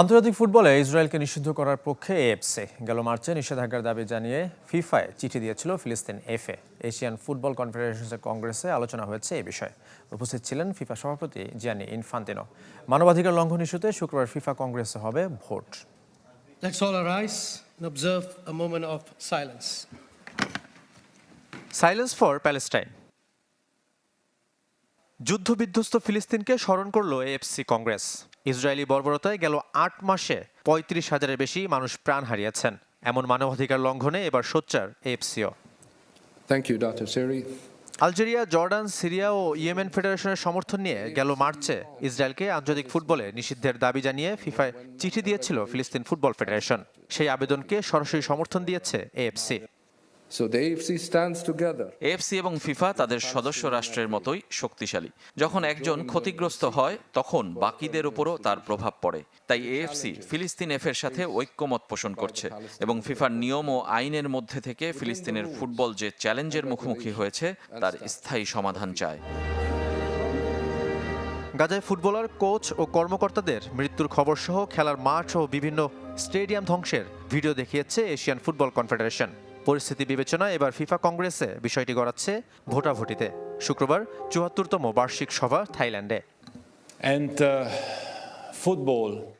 আন্তর্জাতিক ফুটবলে ইসরায়েলকে নিষিদ্ধ করার পক্ষে এএফসি গেল মার্চে নিষেধাজ্ঞার দাবি জানিয়ে ফিফায় চিঠি দিয়েছিল ফিলিস্তিন এফএ এশিয়ান ফুটবল কনফেডারেশনের কংগ্রেসে আলোচনা হয়েছে এ বিষয়ে। উপস্থিত ছিলেন ফিফা সভাপতি জিয়ানি ইনফান্তিনো। মানবাধিকার লঙ্ঘন ইস্যুতে শুক্রবার ফিফা কংগ্রেসে হবে ভোট। Let's all arise and observe a moment of silence. Silence for Palestine যুদ্ধবিধ্বস্ত ফিলিস্তিনকে স্মরণ করল এএফসি কংগ্রেস ইসরায়েলি বর্বরতায় গেল আট মাসে পঁয়ত্রিশ হাজারের বেশি মানুষ প্রাণ হারিয়েছেন এমন মানবাধিকার লঙ্ঘনে এবার সোচ্চার এএফসিও Thank you, Dr. Siri. Algeria Jordan Syria O Yemen ফেডারেশনের সমর্থন নিয়ে গেল মার্চে ইসরায়েলকে আন্তর্জাতিক ফুটবলে নিষিদ্ধের দাবি জানিয়ে ফিফায় চিঠি দিয়েছিল ফিলিস্তিন ফুটবল ফেডারেশন সেই আবেদনকে সরাসরি সমর্থন দিয়েছে AFC So the AFC stands together. AFC এবং ফিফা তাদের সদস্য রাষ্ট্রের মতোই শক্তিশালী। যখন একজন ক্ষতিগ্রস্ত হয় তখন বাকিদের উপরও তার প্রভাব পড়ে। তাই এএফসি ফিলিস্তিন এফের সাথে ঐক্যমত পোষণ করছে এবং ফিফার নিয়ম ও আইনের মধ্যে থেকে ফিলিস্তিনের ফুটবল যে চ্যালেঞ্জের মুখোমুখি হয়েছে তার স্থায়ী সমাধান চায়। গাজায় ফুটবলার কোচ ও কর্মকর্তাদের মৃত্যুর খবর সহ খেলার মাঠ ও বিভিন্ন স্টেডিয়াম ধ্বংসের ভিডিও দেখিয়েছে এশিয়ান ফুটবল কনফেডারেশন। পরিস্থিতি বিবেচনায় এবার ফিফা কংগ্রেসে বিষয়টি গড়াচ্ছে ভোটাভুটিতে। শুক্রবার চুয়াত্তরতম বার্ষিক সভা থাইল্যান্ডে। And uh,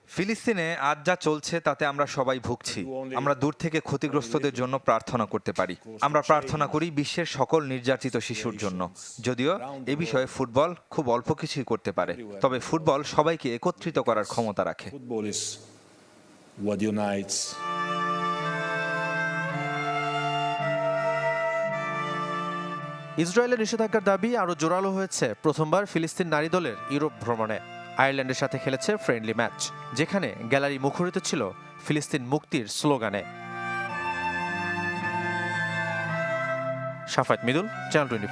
ফিলিস্তিনে আজ যা চলছে তাতে আমরা সবাই ভুগছি। আমরা দূর থেকে ক্ষতিগ্রস্তদের জন্য প্রার্থনা করতে পারি। আমরা প্রার্থনা করি বিশ্বের সকল নির্যাতিত শিশুর জন্য। যদিও এ বিষয়ে ফুটবল খুব অল্প কিছুই করতে পারে। তবে ফুটবল সবাইকে একত্রিত করার ক্ষমতা রাখে। ইসরায়েলের নিষেধাজ্ঞার দাবি আরও জোরালো হয়েছে। প্রথমবার ফিলিস্তিন নারী দলের ইউরোপ ভ্রমণে। আয়ারল্যান্ডের সাথে খেলেছে ফ্রেন্ডলি ম্যাচ, যেখানে গ্যালারি মুখরিত ছিল ফিলিস্তিন মুক্তির স্লোগানে। সাফাত মিদুল, চ্যানেল টোয়েন্টি